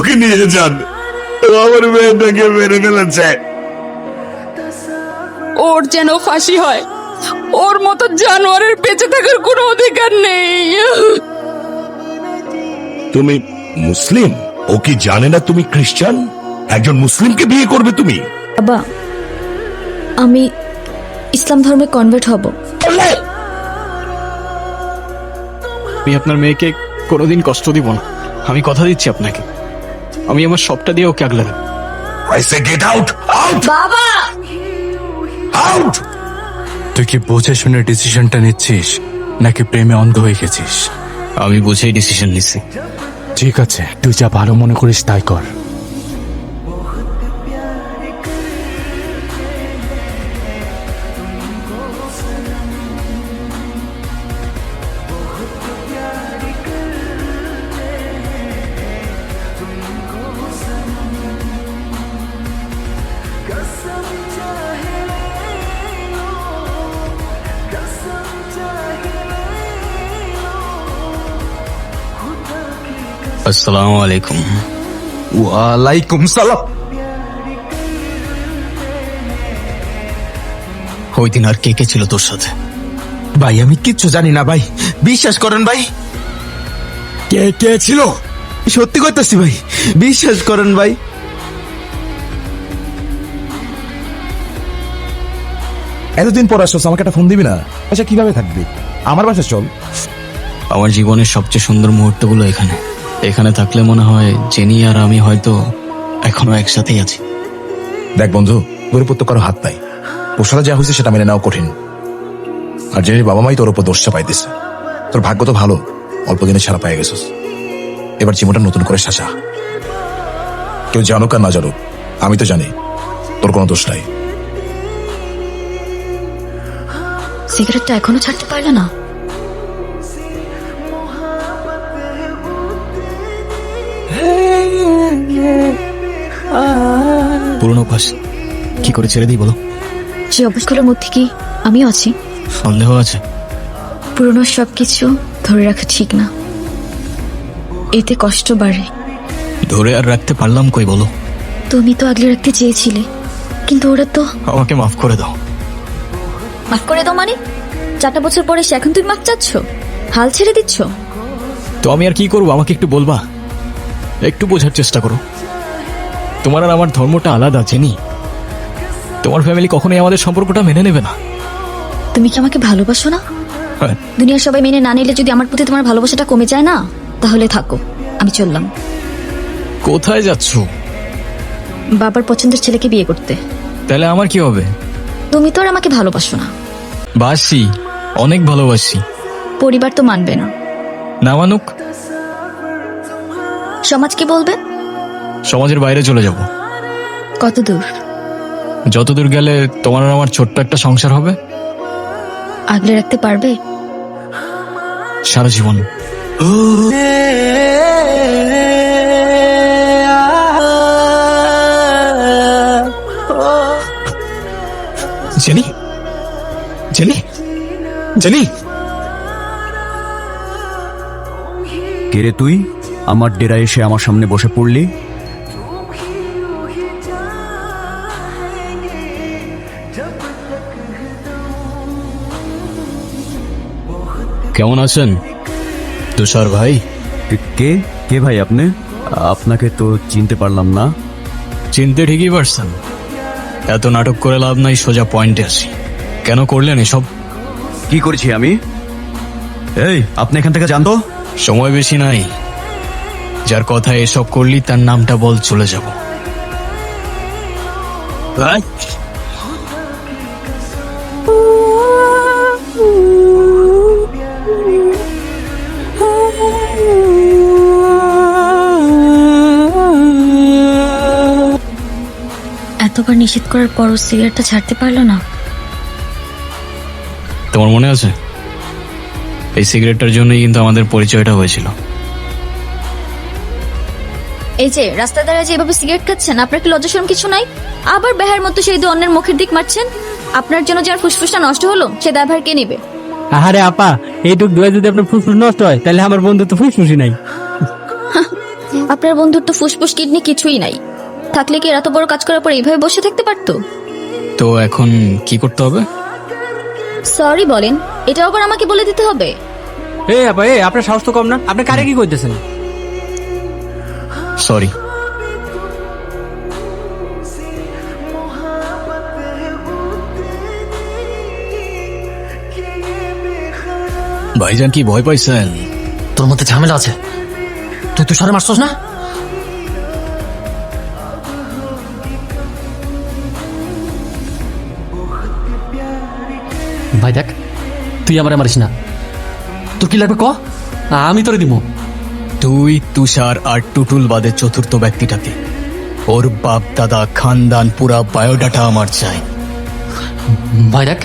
ওকে নিয়ে যান আমার মেয়েটাকে মেরে ফেলেছে। ওর যেন ফাঁসি হয় ওর মতো জানোয়ারের বেঁচে থাকার কোনো অধিকার নেই। তুমি মুসলিম? ও কি জানে না তুমি খ্রিস্টান একজন মুসলিমকে বিয়ে করবে তুমি? বাবা আমি ইসলাম ধর্মে কনভার্ট হব। আমি আপনার মেয়েকে কোনোদিন কষ্ট দিব না। আমি কথা দিচ্ছি আপনাকে। আমি আমার সবটা দিয়ে ওকে আগলে দেব I say get out! Out! বাবা Out! তুই কি বুঝে শুনে ডিসিশনটা নিচ্ছিস নাকি প্রেমে অন্ধ হয়ে গেছিস আমি বুঝেই ডিসিশন নিছি ঠিক আছে তুই যা ভালো মনে করিস তাই কর আসসালামু আলাইকুম। ওয়ালাইকুম সালাম। ওই দিন আর কে কে ছিল তোর সাথে? ভাই আমি কিচ্ছু জানি না ভাই। বিশ্বাস করেন ভাই। কে কে ছিল? সত্যি করতেছি ভাই। বিশ্বাস করেন ভাই। এতদিন পর আসছ আমাকে একটা ফোন দিবি না? আচ্ছা কীভাবে থাকবি? আমার বাসা চল। আমার জীবনের সবচেয়ে সুন্দর মুহূর্তগুলো এখানে। এখানে থাকলে মনে হয় জেনি আর আমি হয়তো এখনও একসাথেই আছি। দেখ বন্ধু গরিব তো কারও হাত নাই। সাথে যা হয়েছে সেটা মেনে নেওয়া কঠিন। আর জেনির বাবা মাই তোর উপর দোষ চাপাইতেছে। তোর ভাগ্য তো ভালো অল্প দিনে ছাড়া পাই গেছিস। এবার জীবনটা নতুন করে সাজা। কেউ জানুক আর না জানুক আমি তো জানি তোর কোনো দোষ নাই। সিগারেটটা এখনও ছাড়তে পারলে না? পুরনো অভ্যাস। কি করে ছেড়ে দিই বলো? যে অবস্থাগুলোর মধ্যে কি আমিও আছি? সন্দেহ আছে। পুরনো সব কিছু ধরে রাখা ঠিক না। এতে কষ্ট বাড়ে। ধরে আর রাখতে পারলাম কই বলো? তুমি তো আগলে রাখতে চেয়েছিলে। কিন্তু ওরা তো আমাকে মাফ করে দাও। মাফ করে দাও মানে? চারটা বছর পরে সে এখন তুমি মাফ চাচ্ছ? হাল ছেড়ে দিচ্ছ? তো আমি আর কি করব? আমাকে একটু বলবা। একটু বোঝার চেষ্টা করো। তোমার আর আমার ধর্মটা আলাদা জেনি। তোমার ফ্যামিলি কখনোই আমাদের সম্পর্কটা মেনে নেবে না। তুমি কি আমাকে ভালোবাসো না? হ্যাঁ, দুনিয়ার সবাই মেনে না নিলে যদি আমার প্রতি তোমার ভালোবাসাটা কমে যায় না তাহলে থাকো আমি চললাম। কোথায় যাচ্ছ? বাবার পছন্দের ছেলেকে বিয়ে করতে। তাহলে আমার কি হবে? তুমি তো আর আমাকে ভালোবাসো না। বাসি অনেক ভালোবাসি। পরিবার তো মানবে না। না মানুক। সমাজ কি বলবে? সমাজের বাইরে চলে যাব। কত দূর? যতদূর গেলে তোমার আর আমার ছোট্ট একটা সংসার হবে? আগলে রাখতে পারবে? সারা জীবন। জেনি? জেনি? জেনি? কেরে তুই? আমার ডেরায় এসে আমার সামনে বসে পড়লি? কেমন আছেন? তুষার ভাই? কে- কে ভাই আপনি? আপনাকে তো চিনতে পারলাম না। চিনতে ঠিকই পারছেন। এত নাটক করে লাভ নাই সোজা পয়েন্টে আসি কেন করলেন এসব? কি করেছি আমি? এই আপনি এখান থেকে জানতো সময় বেশি নাই। যার কথা এসব করলি তার নামটা বল চলে যাব। এতবার নিষেধ করার পরও সিগারেটটা ছাড়তে পারল না। তোমার মনে আছে? এই সিগারেটটার জন্যই কিন্তু আমাদের পরিচয়টা হয়েছিল। এই যে রাস্তায় দাঁড়িয়ে যে এভাবে সিগারেট খাচ্ছেন আপনার কি লজ্জাশরম কিছু নাই? আবার বেহার মতো সেই অন্যের মুখের দিক মারছেন? আপনার জন্য যার ফুসফুসটা নষ্ট হলো সে দায়ভার কে নেবে? আরে আপা এইটুক দোয়া যদি আপনার ফুসফুস নষ্ট হয় তাহলে আমার বন্ধু তো ফুসফুসই নাই। আপনার বন্ধুর তো ফুসফুস কিডনি কিছুই নাই। থাকলে কি এত বড় কাজ করার পর এইভাবে বসে থাকতে পারতো? তো এখন কি করতে হবে? সরি বলেন এটা আবার আমাকে বলে দিতে হবে। এ আপা এ আপনার সাহস তো কম না। আপনি কারে কি করতেছেন? সরি। ভাইজান কি ভয় পাইছেন? তোর মধ্যে ঝামেলা আছে। তুই তুষারে মারছস না? ভাই দেখ তুই আমার মারিস না। তোর কি লাগবে ক? আমি তোরে দিব তুই তুষার আর টুটুল বাদে চতুর্থ ব্যক্তিটাকে। ওর বাপ দাদা খানদান পুরা বায়োডাটা আমার চাই। ভাই দেখ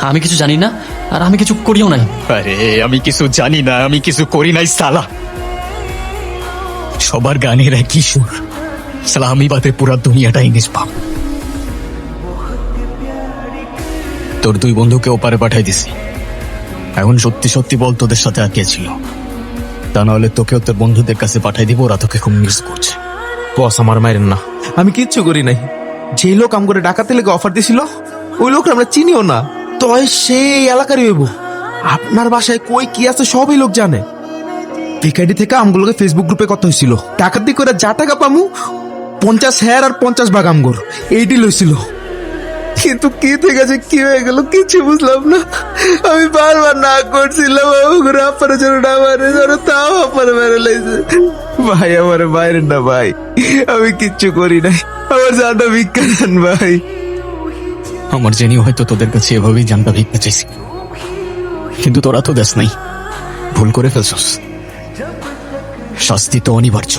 আমি কিছু জানি না আর আমি কিছু করিও নাই। আরে আমি কিছু জানি না আমি কিছু করি নাই সালা। সবার গানের একই সুর সালা আমি বাদে পুরা দুনিয়াটা দুনিয়াটাই নিষ্পাপ তোর দুই বন্ধুকে ওপারে পাঠাই দিছি। এখন সত্যি সত্যি বল তোদের সাথে আর কে ছিল? তা নাহলে তোকেও তোর বন্ধুদের কাছে পাঠাই দিব, ওরা তোকে খুব মিস করছে। বস, আমার মায়ের না। আমি কিচ্ছু করি নাই। যেই লোক আম করে ডাকাতে লেগে অফার দিছিল, ওই লোক আমরা চিনিও না। তয় সেই এলাকারই হইব। আপনার বাসায় কই কি আছে সবই লোক জানে। ভিকাইডি থেকে আমগুলোকে ফেসবুক গ্রুপে কথা হয়েছিল। ডাকাতি করে যা টাকা পামু, পঞ্চাশ হ্যার আর পঞ্চাশ ভাগ আমগর। এইটি লইছিল কিন্তু কি থেকে যে কি হয়ে গেল কিছু বুঝলাম না। আমি বারবার না করছিলাম আমার আপারে জন্য না মারে যেন তাও আপারে মেরে লাইছে ভাই, আমার বাইরে না ভাই, আমি কিচ্ছু করি নাই। আমার জানটা দেন ভাই। আমার জেনি হয়তো তোদের কাছে এভাবেই জানটা ভিক্ষা চাইছি। কিন্তু তোরা তো দেশ নাই। ভুল করে ফেলছস। শাস্তি তো অনিবার্য।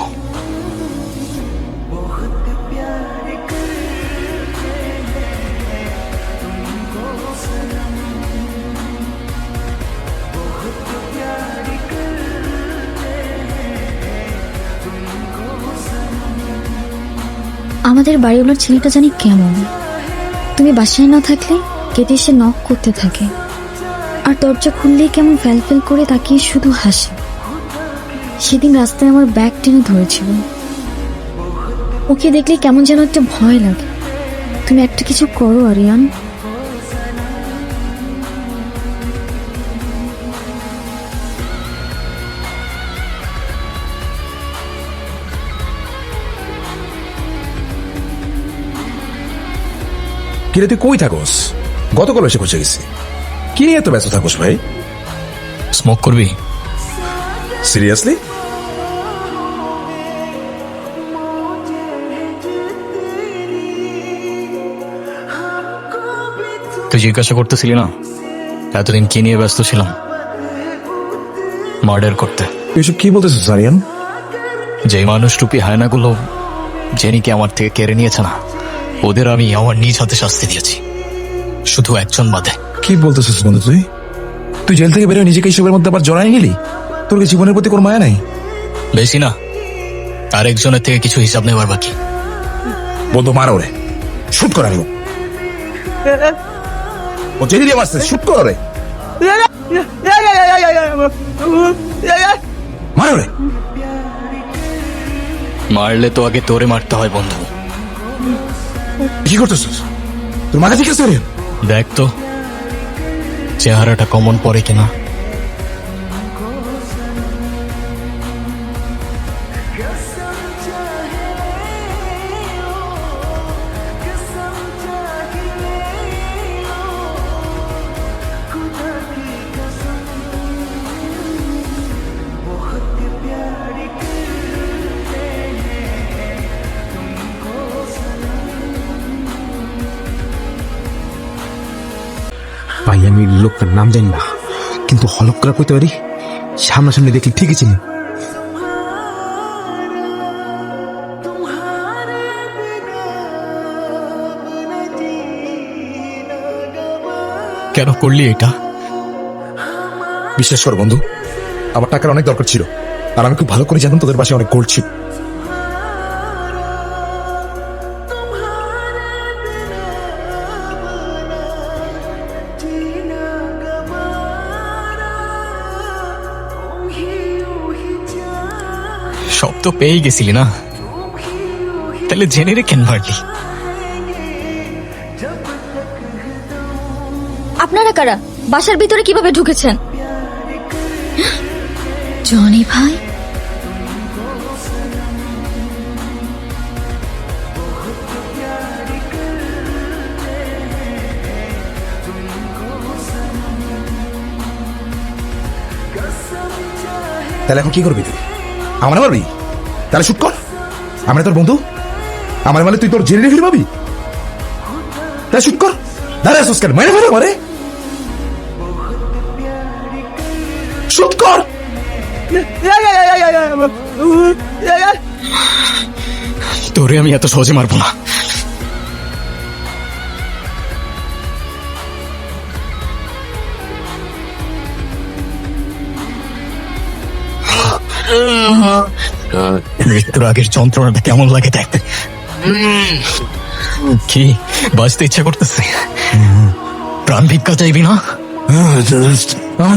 আমাদের বাড়িওয়ালার ছেলেটা জানি কেমন। তুমি বাসায় না থাকলে কেটে এসে নখ করতে থাকে। আর দরজা খুললেই কেমন ফ্যাল ফ্যাল করে তাকিয়ে শুধু হাসে। সেদিন রাস্তায় আমার ব্যাগ টেনে ধরেছিল। ওকে দেখলে কেমন যেন একটা ভয় লাগে। তুমি একটা কিছু করো, আরিয়ান। কিরে তুই কই থাকোস? গতকাল এসে খুঁজে গেছি। কি নিয়ে এত ব্যস্ত থাকোস ভাই? স্মোক করবি? সিরিয়াসলি তুই জিজ্ঞাসা করতেছিলি না? এতদিন কি নিয়ে ব্যস্ত ছিলাম? মার্ডার করতে। এসব কি বলতেছিস সারিয়ান যে মানুষ টুপি হায়নাগুলো জেনিকে আমার থেকে কেড়ে নিয়েছে না? ওদের আমি আমার নিজ হাতে শাস্তি দিয়েছি। শুধু একজন বাদে। কি বলতেছিস বন্ধু তুই? তুই জেল থেকে বেরোয় নিজেকে এইসবের মধ্যে আবার জড়াই নিলি? তোর কি জীবনের প্রতি কোনো মায়া নাই? বেশি না। আরেকজনের থেকে কিছু হিসাব নেবার বাকি। বন্ধু মারো রে শুট কর আমিও। ও জেনে দিয়ে মারছে শুট কর রে মারো রে মারলে তো আগে তোরে মারতে হয় বন্ধু। কি করতেছিস তোর মাথা ঠিক আছে দেখ তো চেহারাটা কমন পড়ে কিনা। আমি নাম জানি না। কিন্তু হলক করে কইতে পারি? সামনাসামনি দেখলে ঠিকই চিনি। কেন করলি এটা? বিশ্বাস কর বন্ধু আমার টাকার অনেক দরকার ছিল। আর আমি খুব ভালো করে জানতাম তোদের পাশে অনেক গোল্ড ছিল। সব তো পেয়ে গেছিলি না? তাহলে জেনে রে কেন মারলি আপনারা কারা? বাসার ভিতরে কীভাবে ঢুকেছেন? জনি ভাই? তাহলে এখন কি করবি তুই? আমার মারবি তাহলে শুট কর আমরা তোর বন্ধু আমার মানে তুই তোর জেনে ফিরে পাবি তাহলে শুট কর দাঁড়া আসুস কেন মেরে ফেলে মারে শুট কর তোরে আমি এত সহজে মারবো না মৃত্যুর আগের যন্ত্রণাটা কেমন লাগে দেখতে কি বাঁচতে ইচ্ছা করতেছে প্রাণ ভিক্ষা চাইবি না ও